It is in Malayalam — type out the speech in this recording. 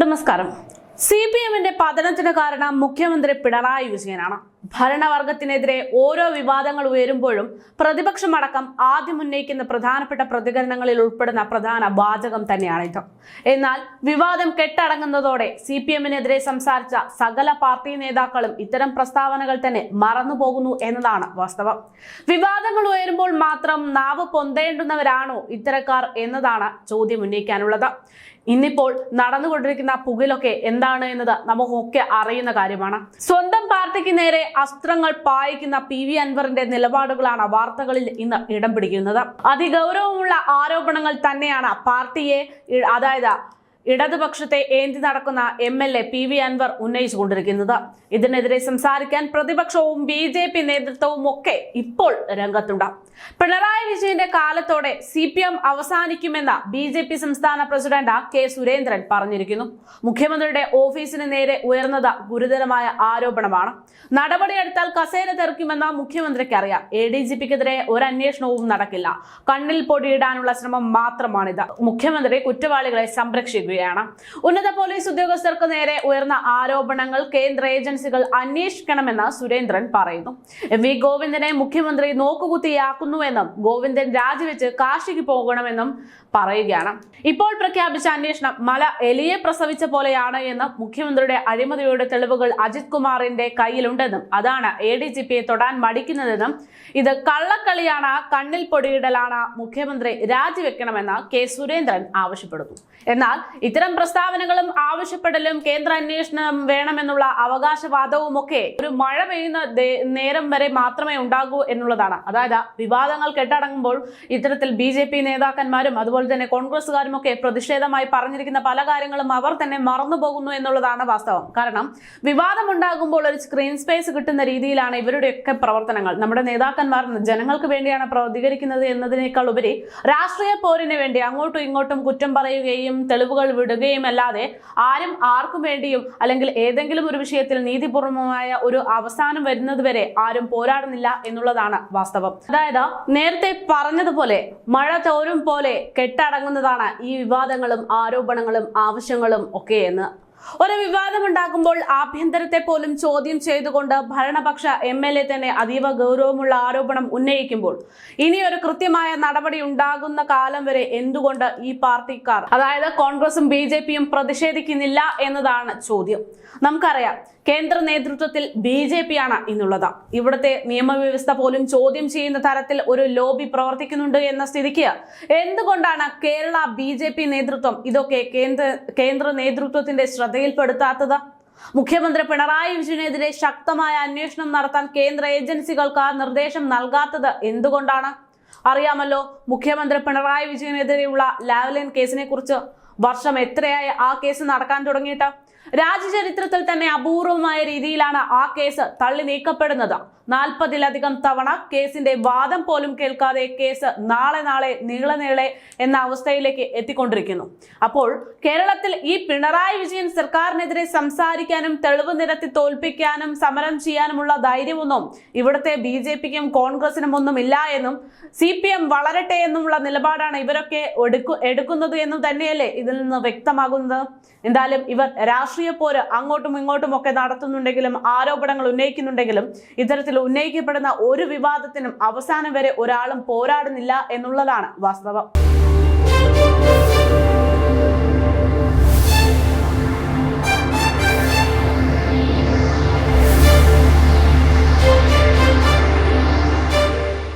നമസ്കാരം. സി പി എമ്മിന്റെ പതനത്തിന് കാരണം മുഖ്യമന്ത്രി പിണറായി വിജയനാണ്. ഭരണവർഗത്തിനെതിരെ ഓരോ വിവാദങ്ങൾ ഉയരുമ്പോഴും പ്രതിപക്ഷമടക്കം ആദ്യം ഉന്നയിക്കുന്ന പ്രധാനപ്പെട്ട പ്രതികരണങ്ങളിൽ ഉൾപ്പെടുന്ന പ്രധാന വാചകം തന്നെയാണ് ഇത്. എന്നാൽ വിവാദം കെട്ടടങ്ങുന്നതോടെ സി പി എമ്മിനെതിരെ സംസാരിച്ച സകല പാർട്ടി നേതാക്കളും ഇത്തരം പ്രസ്താവനകൾ തന്നെ മറന്നുപോകുന്നു എന്നതാണ് വാസ്തവം. വിവാദങ്ങൾ ഉയരുമ്പോൾ മാത്രം നാവ് പൊന്തേണ്ടുന്നവരാണോ ഇത്തരക്കാർ എന്നതാണ് ചോദ്യം ഉന്നയിക്കാനുള്ളത്. ഇന്നിപ്പോൾ നടന്നുകൊണ്ടിരിക്കുന്ന പുകിലൊക്കെ എന്താണ് എന്നത് നമുക്കൊക്കെ അറിയുന്ന കാര്യമാണ്. സ്വന്തം പാർട്ടിക്ക് നേരെ അസ്ത്രങ്ങൾ പായിക്കുന്ന പി വി അൻവറിന്റെ നിലപാടുകളാണ് വാർത്തകളിൽ ഇന്ന് ഇടം പിടിക്കുന്നത്. അതിഗൗരവമുള്ള ആരോപണങ്ങൾ തന്നെയാണ് പാർട്ടിയെ അതായത് ഇടതുപക്ഷത്തെ ഏന്തി നടക്കുന്ന M L A P V Anvar ഉന്നയിച്ചുകൊണ്ടിരിക്കുന്നത്. ഇതിനെതിരെ സംസാരിക്കാൻ പ്രതിപക്ഷവും ബി ജെ പി നേതൃത്വവും ഒക്കെ ഇപ്പോൾ രംഗത്തുണ്ട്. പിണറായി വിജയന്റെ കാലത്തോടെ സി പി എം അവസാനിക്കുമെന്ന് ബി ജെ പി സംസ്ഥാന പ്രസിഡന്റ് കെ സുരേന്ദ്രൻ പറഞ്ഞിരിക്കുന്നു. മുഖ്യമന്ത്രിയുടെ ഓഫീസിന് നേരെ ഉയർന്നത് ഗുരുതരമായ ആരോപണമാണ്. നടപടിയെടുത്താൽ കസേര തെറിക്കുമെന്ന് മുഖ്യമന്ത്രിക്ക് അറിയാം എ ഡി ജി പിക്കെതിരെ ഒരു അന്വേഷണവും നടക്കില്ല. കണ്ണിൽ പൊടിയിടാനുള്ള ശ്രമം മാത്രമാണിത്. മുഖ്യമന്ത്രി കുറ്റവാളികളെ സംരക്ഷിക്കുകയാണ് ഉന്നത പോലീസ് ഉദ്യോഗസ്ഥർക്ക് നേരെ ഉയർന്ന ആരോപണങ്ങൾ കേന്ദ്ര ഏജൻസികൾ അന്വേഷിക്കണമെന്ന് സുരേന്ദ്രൻ പറയുന്നു. വി ഗോവിന്ദനെ മുഖ്യമന്ത്രി നോക്കുകുത്തിയാക്കുന്നുവെന്നും ഗോവിന്ദൻ രാജിവെച്ച് കാശിക്ക് പോകണമെന്നും പറയുകയാണ്. ഇപ്പോൾ പ്രഖ്യാപിച്ച അന്വേഷണം മല എലിയെ പ്രസവിച്ച പോലെയാണ് എന്ന് മുഖ്യമന്ത്രിയുടെ അഴിമതിയുടെ തെളിവുകൾ അജിത് കുമാറിന്റെ കയ്യിലുണ്ടെന്നും അതാണ് എ ഡി ജി പിയെ തൊടാൻ മടിക്കുന്നതെന്നും ഇത് കള്ളക്കളിയാണ് കണ്ണിൽ പൊടിയിടലാണ് മുഖ്യമന്ത്രി രാജിവെക്കണമെന്ന് കെ സുരേന്ദ്രൻ ആവശ്യപ്പെടുന്നു. എന്നാൽ ഇത്തരം പ്രസ്താവനകളും ആവശ്യപ്പെടലും കേന്ദ്ര അന്വേഷണം വേണമെന്നുള്ള അവകാശവാദവും ഒക്കെ ഒരു മഴ പെയ്യുന്ന നേരം വരെ മാത്രമേ ഉണ്ടാകൂ എന്നുള്ളതാണ്. അതായത് വിവാദങ്ങൾ കെട്ടടങ്ങുമ്പോൾ ഇത്തരത്തിൽ ബി ജെ പി നേതാക്കന്മാരും അതുപോലെ തന്നെ കോൺഗ്രസ്സുകാരും ഒക്കെ പ്രതിഷേധമായി പറഞ്ഞിരിക്കുന്ന പല കാര്യങ്ങളും അവർ തന്നെ മറന്നുപോകുന്നു എന്നുള്ളതാണ് വാസ്തവം. കാരണം വിവാദം ഉണ്ടാകുമ്പോൾ ഒരു സ്ക്രീൻ സ്പേസ് കിട്ടുന്ന രീതിയിലാണ് ഇവരുടെയൊക്കെ പ്രവർത്തനങ്ങൾ. നമ്മുടെ നേതാക്കന്മാർ ജനങ്ങൾക്ക് വേണ്ടിയാണ് പ്രതികരിക്കുന്നത് എന്നതിനേക്കാൾ ഉപരി രാഷ്ട്രീയ പോരിന് വേണ്ടി അങ്ങോട്ടും ഇങ്ങോട്ടും കുറ്റം പറയുകയും തെളിവുകൾ വിടുകയും അല്ലാതെ ആരും ആർക്കും വേണ്ടിയും അല്ലെങ്കിൽ ഏതെങ്കിലും ഒരു വിഷയത്തിൽ നീതിപൂർവമായ ഒരു അവസാനം വരുന്നതുവരെ ആരും പോരാടുന്നില്ല എന്നുള്ളതാണ് വാസ്തവം. അതായത് നേരത്തെ പറഞ്ഞതുപോലെ മഴ തോരും പോലെ കെട്ടടങ്ങുന്നതാണ് ഈ വിവാദങ്ങളും ആരോപണങ്ങളും ആവശ്യങ്ങളും ഒക്കെ എന്ന് ഒരു വിവാദം ഉണ്ടാകുമ്പോൾ ആഭ്യന്തരത്തെ പോലും ചോദ്യം ചെയ്തുകൊണ്ട് ഭരണപക്ഷ എം എൽ എ തന്നെ അതീവ ഗൗരവമുള്ള ആരോപണം ഉന്നയിക്കുമ്പോൾ ഇനിയൊരു കൃത്യമായ നടപടി ഉണ്ടാകുന്ന കാലം വരെ എന്തുകൊണ്ട് ഈ പാർട്ടിക്കാർ അതായത് കോൺഗ്രസും ബി ജെ പിയും പ്രതിഷേധിക്കുന്നില്ല എന്നതാണ് ചോദ്യം. നമുക്കറിയാം കേന്ദ്ര നേതൃത്വത്തിൽ ബി ജെ പി ആണ് ഇന്നുള്ളത്. ഇവിടുത്തെ നിയമവ്യവസ്ഥ പോലും ചോദ്യം ചെയ്യുന്ന തരത്തിൽ ഒരു ലോബി പ്രവർത്തിക്കുന്നുണ്ട് എന്ന സ്ഥിതിക്ക് എന്തുകൊണ്ടാണ് കേരള ബി നേതൃത്വം ഇതൊക്കെ കേന്ദ്ര കേന്ദ്ര നേതൃത്വത്തിന്റെ ശ്രദ്ധയിൽപ്പെടുത്താത്തത്. മുഖ്യമന്ത്രി പിണറായി വിജയനെതിരെ ശക്തമായ അന്വേഷണം നടത്താൻ കേന്ദ്ര ഏജൻസികൾക്ക് നിർദ്ദേശം നൽകാത്തത് എന്തുകൊണ്ടാണ്? അറിയാമല്ലോ മുഖ്യമന്ത്രി പിണറായി വിജയനെതിരെയുള്ള ലാവ്ലിൻ കേസിനെ കുറിച്ച് വർഷം എത്രയായി ആ കേസ് നടക്കാൻ തുടങ്ങിയിട്ട്? രാജ്യചരിത്രത്തിൽ തന്നെ അപൂർവമായ രീതിയിലാണ് ആ കേസ് തള്ളി നീക്കപ്പെടുന്നത്. നാൽപ്പതിലധികം തവണ കേസിന്റെ വാദം പോലും കേൾക്കാതെ കേസ് നാളെ നാളെ നീളനീളെ നീളെ എന്ന അവസ്ഥയിലേക്ക് എത്തിക്കൊണ്ടിരിക്കുന്നു. അപ്പോൾ കേരളത്തിൽ ഈ പിണറായി വിജയൻ സർക്കാരിനെതിരെ സംസാരിക്കാനും തെളിവ് നിരത്തി തോൽപ്പിക്കാനും സമരം ചെയ്യാനുമുള്ള ധൈര്യമൊന്നും ഇവിടുത്തെ ബി ജെ പിക്കും കോൺഗ്രസിനും ഒന്നും ഇല്ല എന്നും സി പി എം വളരട്ടെ എന്നുമുള്ള നിലപാടാണ് ഇവരൊക്കെ എടുക്കു എടുക്കുന്നത് എന്നും തന്നെയല്ലേ ഇതിൽ നിന്ന് വ്യക്തമാകുന്നത്. എന്തായാലും ഇവർ രാഷ്ട്രീയ പോര് അങ്ങോട്ടും ഇങ്ങോട്ടും ഒക്കെ നടത്തുന്നുണ്ടെങ്കിലും ആരോപണങ്ങൾ ഉന്നയിക്കുന്നുണ്ടെങ്കിലും ഇത്തരത്തിൽ ഉന്നയിക്കപ്പെടുന്ന ഒരു വിവാദത്തിനും അവസാനം വരെ ഒരാളും പോരാടുന്നില്ല എന്നുള്ളതാണ് വാസ്തവം.